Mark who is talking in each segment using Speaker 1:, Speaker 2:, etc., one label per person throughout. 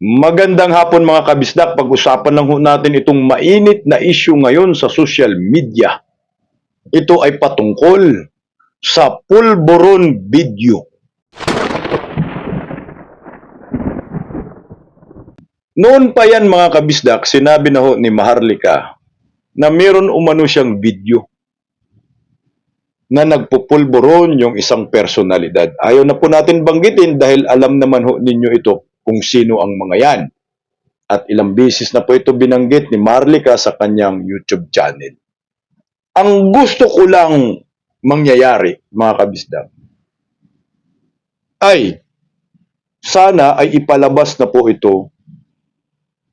Speaker 1: Magandang hapon mga kabisdak. Pag-usapan lang natin itong mainit na issue ngayon sa social media. Ito ay patungkol sa pulburon video. Noon pa yan mga kabisdak, sinabi na ho ni Maharlika na meron umano siyang video na nagpupulburon yung isang personalidad. Ayaw na po natin banggitin dahil alam naman ho ninyo ito kung sino ang mga yan. At ilang beses na po ito binanggit ni Marlica sa kanyang YouTube channel. Ang gusto ko lang mangyayari, mga kabisdak, ay sana ay ipalabas na po ito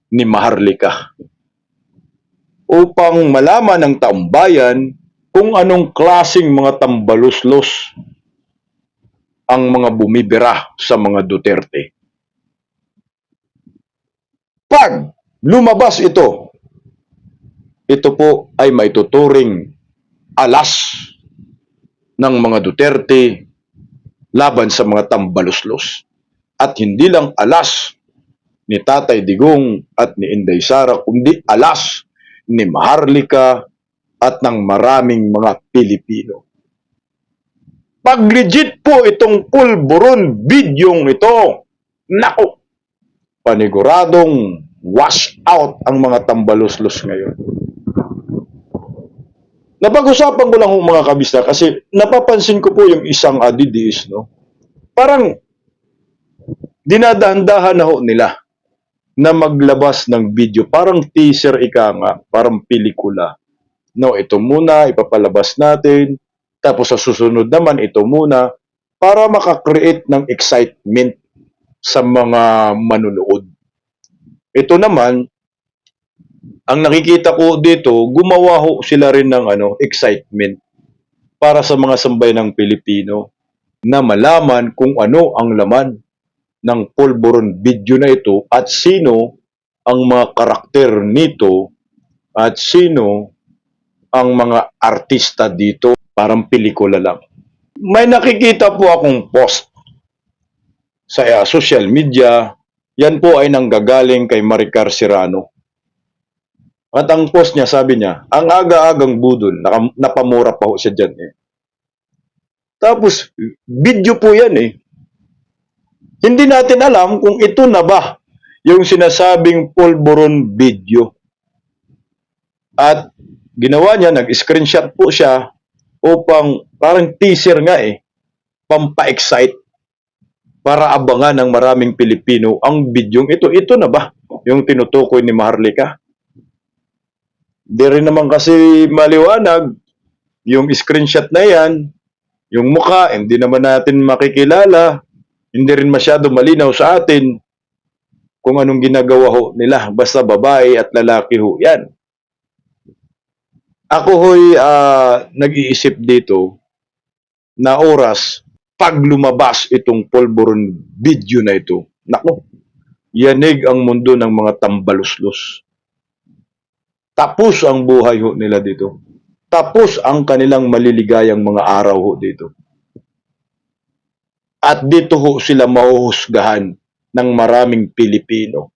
Speaker 1: ni Maharlika upang malaman ng taong bayan kung anong klasing mga tambaluslos ang mga bumibira sa mga Duterte. Pag lumabas ito, ito po ay maituturing alas ng mga Duterte laban sa mga tambaluslos. At hindi lang alas ni Tatay Digong at ni Inday Sara, kundi alas ni Maharlika at ng maraming mga Pilipino. Pag legit po itong pulburon bidyong ito, nako, paniguradong wash out ang mga tambaluslos ngayon. Napag-usapan ko lang ho mga kabista kasi napapansin ko po yung isang adidis, no? Parang dinadahan-dahan na ho nila na maglabas ng video. Parang teaser ika nga, parang pelikula. No, ito muna, ipapalabas natin. Tapos sa susunod naman, ito muna. Para makakreate ng excitement sa mga manunood. Ito naman, ang nakikita ko dito, gumawa ho sila rin ng ano, excitement para sa mga sambay ng Pilipino na malaman kung ano ang laman ng pulburon video na ito at sino ang mga karakter nito at sino ang mga artista dito. Parang pelikula lang. May nakikita po akong post sa uh, social media. Yan po ay nanggagaling kay Maricar Serrano. At ang post niya, sabi niya, ang aga-agang budol, napamura pa ho siya dyan eh. Tapos, video po yan eh. Hindi natin alam kung ito na ba yung sinasabing pulburon video. At ginawa niya, nag-screenshot po siya upang parang teaser nga eh, pampa-excite para abangan ng maraming Pilipino ang bidyong ito. Ito na ba yung tinutukoy ni Maharlika? Di rin naman kasi maliwanag yung screenshot na yan, yung mukha, hindi naman natin makikilala, hindi rin masyado malinaw sa atin kung anong ginagawa ho nila. Basta babae at lalaki ho yan. Ako ho'y ah, nag-iisip dito na oras pag lumabas itong pulburon video na ito. Nako, yanig ang mundo ng mga tambaluslos. Tapos ang buhay ho nila dito. Tapos ang kanilang maliligayang mga araw ho dito. At dito ho sila mahuhusgahan ng maraming Pilipino.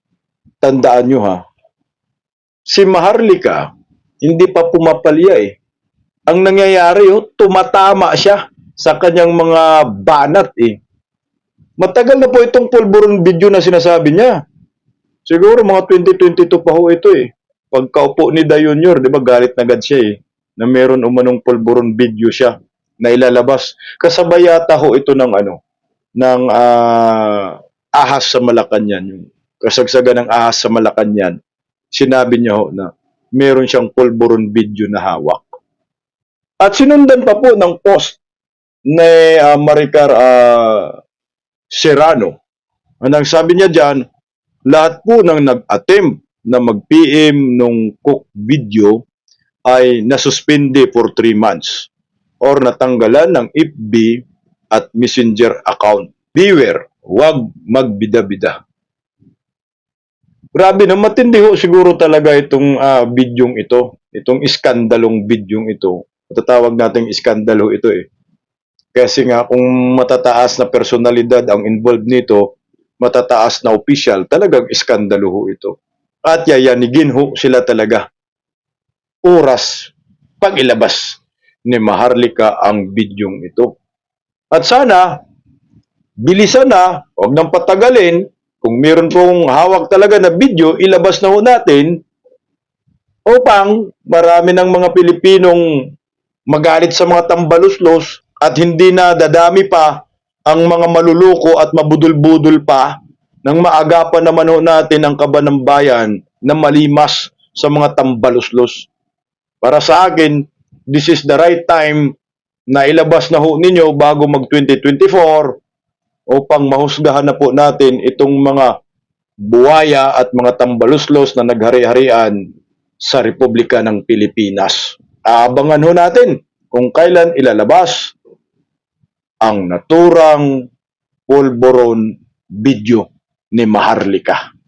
Speaker 1: Tandaan nyo ha, si Maharlika, hindi pa pumapalya eh. Ang nangyayari ho, tumatama siya sa kanyang mga banat eh. Matagal na po itong pulburon video na sinasabi niya. Siguro mga 2022 pa ho ito eh. Pagkaupo ni Da Junior, di ba galit na agad siya eh. Na meron umanong pulburon video siya na ilalabas. Kasabay yata ho ito ng ano, ng ah, ahas sa Malacanang. Yung kasagsagan ng ahas sa Malacanang. Sinabi niya ho na meron siyang pulburon video na hawak. At sinundan pa po ng post ni ah, Maricar ah, Serrano. Ang sabi niya dyan, lahat po ng nag-attempt na mag-PM nung cook video ay nasuspindi for 3 months or natanggalan ng FB at Messenger account. Beware, huwag magbida-bida. Grabe na, matindi ho siguro talaga itong ah, bidyong ito, itong iskandalong bidyong ito. Matatawag nating iskandalo ito eh. Kasi nga kung matataas na personalidad ang involved nito, matataas na opisyal, talagang iskandalo ho ito. At yayanigin ho sila talaga. Oras pag ilabas ni Maharlika ang bidyong ito. At sana, bilisan na, huwag nang patagalin, kung meron pong hawak talaga na video, ilabas na ho natin upang marami ng mga Pilipinong magalit sa mga tambaluslos at hindi na dadami pa ang mga maluluko at mabudol-budol pa nang maagapan naman ho natin ang kaba ng bayan na malimas sa mga tambaluslos. Para sa akin, this is the right time na ilabas na ho ninyo bago mag 2024 upang mahusgahan na po natin itong mga buwaya at mga tambaluslos na naghari-harian sa Republika ng Pilipinas. Aabangan ho natin kung kailan ilalabas ang naturang polvoron video ni Maharlika.